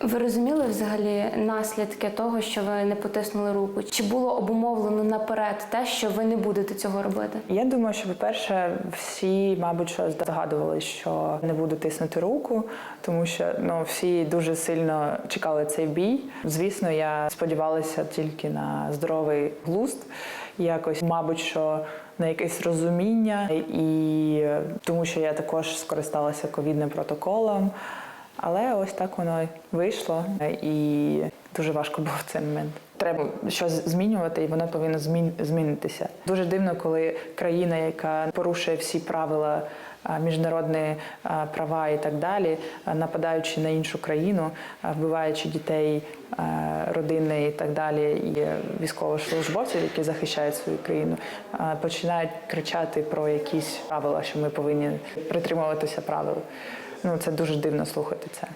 Ви розуміли взагалі наслідки того, що ви не потиснули руку? Чи було обумовлено наперед те, що ви не будете цього робити? Я думаю, що, по-перше, всі, мабуть, що здогадувалися, що не буду тиснути руку, тому що ну всі дуже сильно чекали цей бій. Звісно, я сподівалася тільки на здоровий глузд, якось, мабуть, що на якесь розуміння, і тому що я також скористалася ковідним протоколом. Але ось так воно вийшло, і дуже важко було в цей момент. Треба щось змінювати, і воно повинно змін- змінитися. Дуже дивно, коли країна, яка порушує всі правила міжнародні права і так далі, нападаючи на іншу країну, вбиваючи дітей, родини і так далі, і військовослужбовців, які захищають свою країну, починають кричати про якісь правила, що ми повинні притримуватися правил. Ну це дуже дивно слухати це.